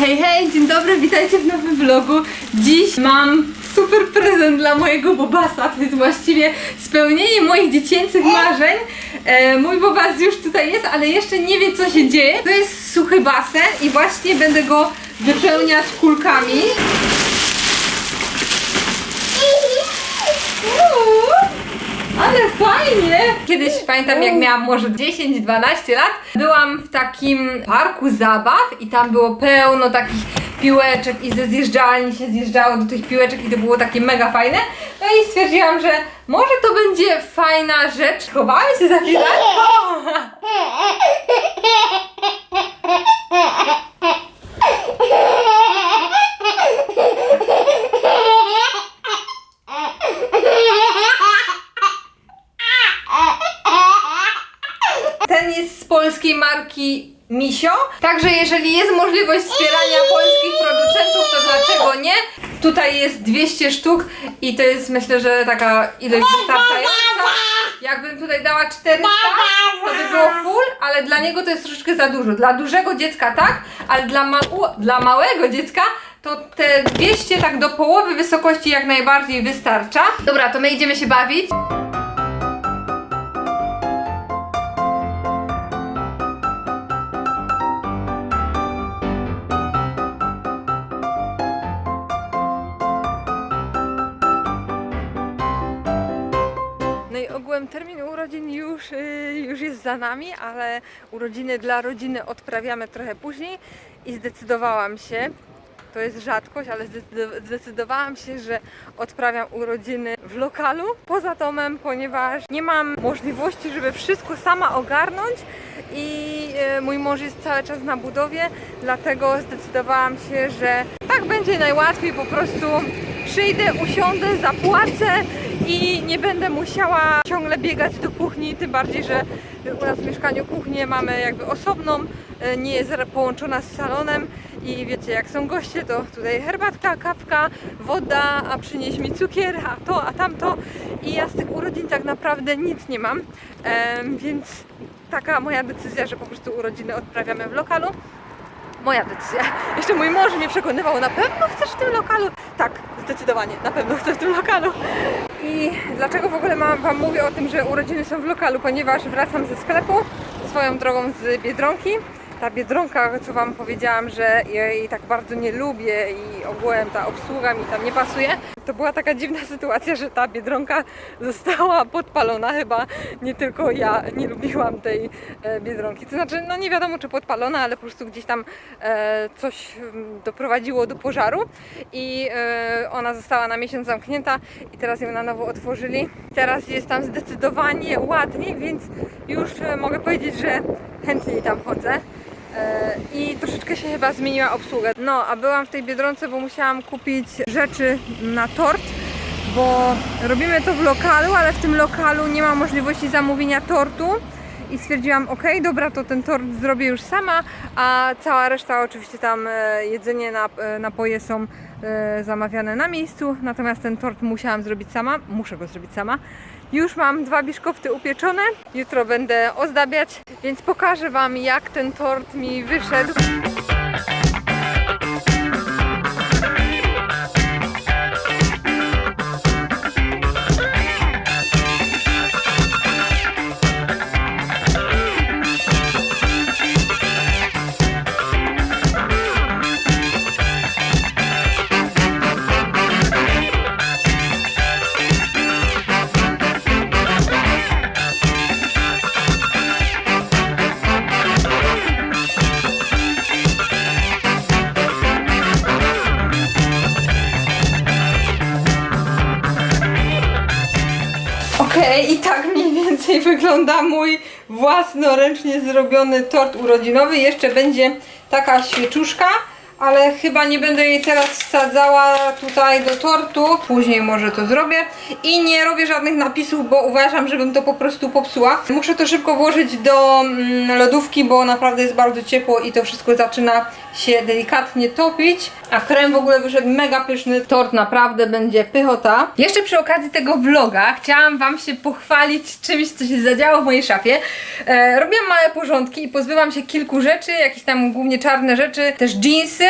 Hej, hej, dzień dobry, witajcie w nowym vlogu. Dziś mam super prezent dla mojego Bobasa. To jest właściwie spełnienie moich dziecięcych marzeń. E, mój Bobas już tutaj jest, ale jeszcze nie wie co się dzieje. To jest suchy basen i właśnie będę go wypełniać kulkami. Ale fajnie! Kiedyś pamiętam, jak miałam może 10-12 lat, byłam w takim parku zabaw i tam było pełno takich piłeczek i ze zjeżdżalni się zjeżdżało do tych piłeczek i to było takie mega fajne. No i stwierdziłam, że może to będzie fajna rzecz. Chowałem się za chwilę. marki Misio. Także jeżeli jest możliwość wspierania polskich producentów, to dlaczego nie? Tutaj jest 200 sztuk i to jest myślę, że taka ilość wystarczająca. Jakbym tutaj dała 400, to by było full, ale dla niego to jest troszeczkę za dużo. Dla dużego dziecka tak, ale dla, mału- dla małego dziecka to te 200 tak do połowy wysokości jak najbardziej wystarcza. Dobra, to my idziemy się bawić. I ogółem termin urodzin już, y, już jest za nami, ale urodziny dla rodziny odprawiamy trochę później. I zdecydowałam się, to jest rzadkość, ale zdecydo- zdecydowałam się, że odprawiam urodziny w lokalu poza domem, ponieważ nie mam możliwości, żeby wszystko sama ogarnąć. I e, mój mąż jest cały czas na budowie, dlatego zdecydowałam się, że tak będzie najłatwiej, po prostu przyjdę, usiądę, zapłacę i nie będę musiała ciągle biegać do kuchni, tym bardziej, że u nas w mieszkaniu kuchnię mamy jakby osobną, e, nie jest połączona z salonem i wiecie, jak są goście, to tutaj herbatka, kawka, woda, a przynieś mi cukier, a to, a tamto i ja z tych urodzin tak naprawdę nic nie mam, więc taka moja decyzja, że po prostu urodziny odprawiamy w lokalu. Moja decyzja. Jeszcze mój mąż mnie przekonywał, na pewno chcesz w tym lokalu? Tak, zdecydowanie, na pewno chcę w tym lokalu. Dlaczego w ogóle mam, Wam mówię o tym, że urodziny są w lokalu? Ponieważ wracam ze sklepu swoją drogą z Biedronki. Ta Biedronka, co Wam powiedziałam, że jej tak bardzo nie lubię i ogółem ta obsługa mi tam nie pasuje, to była taka dziwna sytuacja, że ta Biedronka została podpalona. Chyba nie tylko ja nie lubiłam tej e, Biedronki. To znaczy, no nie wiadomo czy podpalona, ale po prostu gdzieś tam e, coś mm, doprowadziło do pożaru i e, ona została na miesiąc zamknięta i teraz ją na nowo otworzyli. Teraz jest tam zdecydowanie ładniej, więc już mogę powiedzieć, że chętniej tam chodzę. E, I troszeczkę się chyba zmieniła obsługa. No, a byłam w tej Biedronce, bo musiałam kupić rzeczy na tort, bo robimy to w lokalu, ale w tym lokalu nie ma możliwości zamówienia tortu. I stwierdziłam, ok, dobra, to ten tort zrobię już sama, a cała reszta, oczywiście tam e, jedzenie, e, napoje są zamawiane na miejscu, natomiast ten tort musiałam zrobić sama, muszę go zrobić sama. Już mam dwa biszkopty upieczone, jutro będę ozdabiać, więc pokażę Wam jak ten tort mi wyszedł. Wygląda mój własnoręcznie zrobiony tort urodzinowy. Jeszcze będzie taka świeczuszka, ale chyba nie będę jej teraz wsadzała tutaj do tortu. Później może to zrobię. I nie robię żadnych napisów, bo uważam, żebym to po prostu popsuła. Muszę to szybko włożyć do mm, lodówki, bo naprawdę jest bardzo ciepło i to wszystko zaczyna się delikatnie topić. A krem w ogóle wyszedł mega pyszny. Tort naprawdę będzie pychota. Jeszcze przy okazji tego vloga chciałam Wam się pochwalić czymś, co się zadziało w mojej szafie. E, robiłam małe porządki i pozbyłam się kilku rzeczy, jakieś tam głównie czarne rzeczy, też jeansy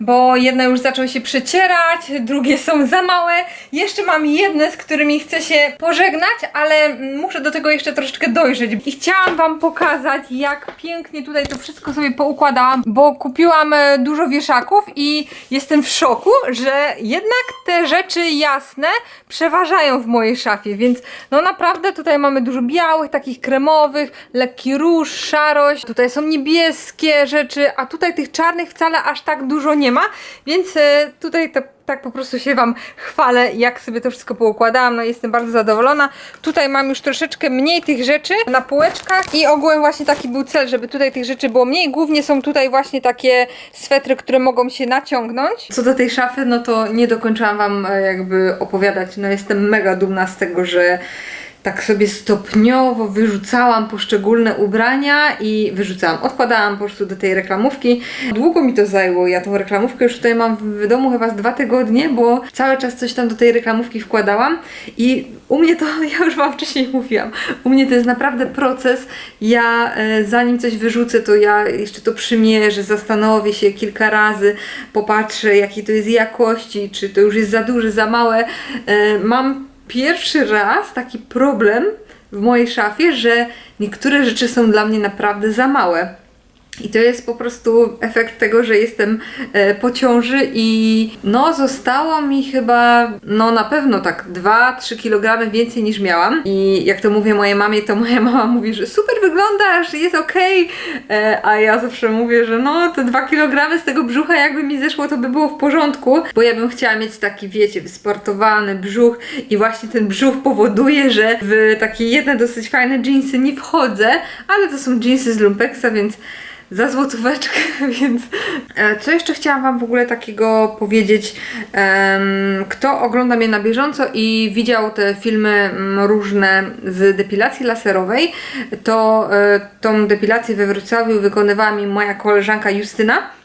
bo jedne już zaczęły się przecierać, drugie są za małe. Jeszcze mam jedne, z którymi chcę się pożegnać, ale muszę do tego jeszcze troszeczkę dojrzeć. I chciałam Wam pokazać, jak pięknie tutaj to wszystko sobie poukładałam, bo kupiłam e, dużo wieszaków i jestem w szoku, że jednak te rzeczy jasne przeważają w mojej szafie, więc no naprawdę tutaj mamy dużo białych, takich kremowych, lekki róż, szarość, tutaj są niebieskie rzeczy, a tutaj tych czarnych wcale aż tak dużo nie ma, więc e, tutaj to tak po prostu się Wam chwalę, jak sobie to wszystko poukładałam, no jestem bardzo zadowolona. Tutaj mam już troszeczkę mniej tych rzeczy na półeczkach i ogółem właśnie taki był cel, żeby tutaj tych rzeczy było mniej. Głównie są tutaj właśnie takie swetry, które mogą się naciągnąć. Co do tej szafy, no to nie dokończyłam Wam e, jakby opowiadać. No jestem mega dumna z tego, że tak sobie stopniowo wyrzucałam poszczególne ubrania i wyrzucałam, odkładałam po prostu do tej reklamówki. Długo mi to zajęło, ja tą reklamówkę już tutaj mam w domu chyba z dwa tygodnie, bo cały czas coś tam do tej reklamówki wkładałam i u mnie to, ja już Wam wcześniej mówiłam, u mnie to jest naprawdę proces, ja e, zanim coś wyrzucę, to ja jeszcze to przymierzę, zastanowię się kilka razy, popatrzę jakiej to jest jakości, czy to już jest za duże, za małe. E, mam pierwszy raz taki problem w mojej szafie, że niektóre rzeczy są dla mnie naprawdę za małe. I to jest po prostu efekt tego, że jestem e, po ciąży i no zostało mi chyba, no na pewno tak 2-3 kg więcej niż miałam. I jak to mówię mojej mamie, to moja mama mówi, że super wyglądasz, jest okej. E, A ja zawsze mówię, że no te 2 kg z tego brzucha jakby mi zeszło, to by było w porządku. Bo ja bym chciała mieć taki, wiecie, wysportowany brzuch i właśnie ten brzuch powoduje, że w takie jedne dosyć fajne jeansy nie wchodzę, ale to są jeansy z Lumpexa, więc za złotóweczkę, więc e, co jeszcze chciałam Wam w ogóle takiego powiedzieć? Kto ogląda mnie na bieżąco i widział te filmy różne z depilacji laserowej, to e, tą depilację we Wrocławiu wykonywała mi moja koleżanka Justyna.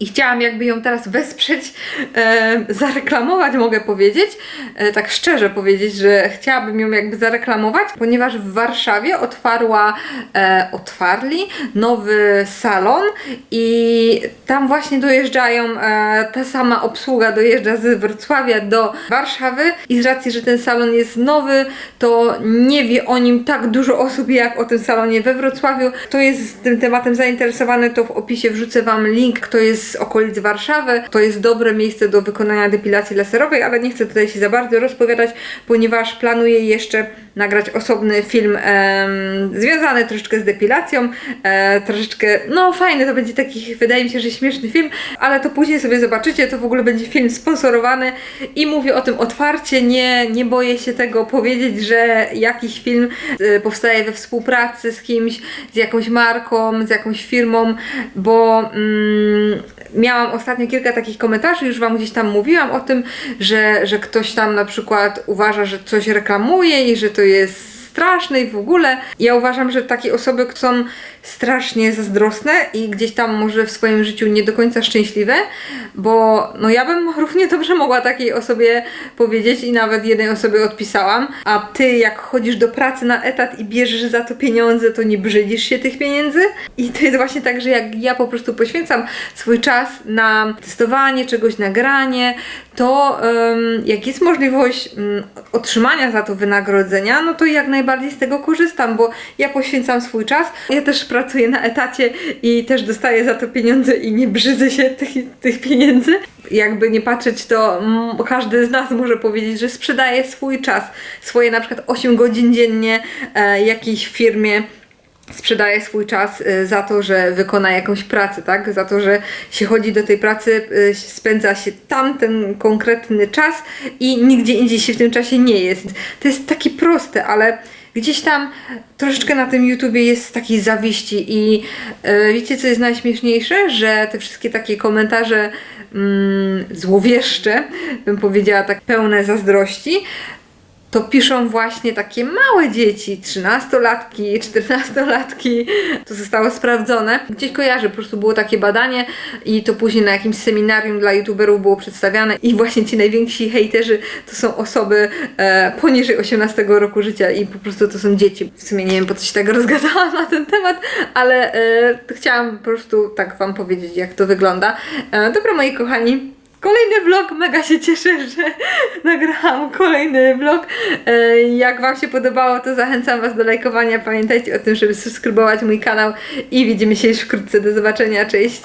I chciałam jakby ją teraz wesprzeć, e, zareklamować, mogę powiedzieć, e, tak szczerze powiedzieć, że chciałabym ją jakby zareklamować, ponieważ w Warszawie otwarła, e, otwarli nowy salon i tam właśnie dojeżdżają, e, ta sama obsługa dojeżdża z Wrocławia do Warszawy i z racji, że ten salon jest nowy, to nie wie o nim tak dużo osób jak o tym salonie we Wrocławiu. Kto jest tym tematem zainteresowany, to w opisie wrzucę Wam link, kto jest z okolic Warszawy. To jest dobre miejsce do wykonania depilacji laserowej, ale nie chcę tutaj się za bardzo rozpowiadać, ponieważ planuję jeszcze nagrać osobny film em, związany troszeczkę z depilacją, e, troszeczkę, no fajny, to będzie taki, wydaje mi się, że śmieszny film, ale to później sobie zobaczycie, to w ogóle będzie film sponsorowany i mówię o tym otwarcie, nie, nie boję się tego powiedzieć, że jakiś film e, powstaje we współpracy z kimś, z jakąś marką, z jakąś firmą, bo mm, miałam ostatnio kilka takich komentarzy, już Wam gdzieś tam mówiłam o tym, że, że ktoś tam na przykład uważa, że coś reklamuje i że to jest straszne i w ogóle. Ja uważam, że takie osoby są strasznie zazdrosne i gdzieś tam może w swoim życiu nie do końca szczęśliwe, bo no ja bym równie dobrze mogła takiej osobie powiedzieć i nawet jednej osobie odpisałam, a ty jak chodzisz do pracy na etat i bierzesz za to pieniądze, to nie brzydzisz się tych pieniędzy? I to jest właśnie tak, że jak ja po prostu poświęcam swój czas na testowanie czegoś, nagranie, to um, jak jest możliwość um, otrzymania za to wynagrodzenia, no to jak najbardziej z tego korzystam, bo ja poświęcam swój czas. Ja też pracuję na etacie i też dostaję za to pieniądze i nie brzydzę się tych, tych pieniędzy. Jakby nie patrzeć, to każdy z nas może powiedzieć, że sprzedaje swój czas, swoje na przykład 8 godzin dziennie e, jakiejś firmie sprzedaje swój czas y, za to, że wykona jakąś pracę, tak? Za to, że się chodzi do tej pracy, y, spędza się tam ten konkretny czas i nigdzie indziej się w tym czasie nie jest. To jest takie proste, ale gdzieś tam troszeczkę na tym YouTubie jest takiej zawiści i y, wiecie co jest najśmieszniejsze? Że te wszystkie takie komentarze mm, złowieszcze, bym powiedziała tak pełne zazdrości, to piszą właśnie takie małe dzieci, 13-latki, 14-latki. To zostało sprawdzone. Gdzieś kojarzę, po prostu było takie badanie i to później na jakimś seminarium dla youtuberów było przedstawiane i właśnie ci najwięksi hejterzy to są osoby e, poniżej 18 roku życia i po prostu to są dzieci. W sumie nie wiem po co się tak rozgadałam na ten temat, ale e, chciałam po prostu tak wam powiedzieć jak to wygląda. E, dobra moi kochani, Kolejny vlog, mega się cieszę, że nagrałam kolejny vlog. E, Jak Wam się podobało, to zachęcam Was do lajkowania. Pamiętajcie o tym, żeby subskrybować mój kanał i widzimy się już wkrótce. Do zobaczenia, cześć!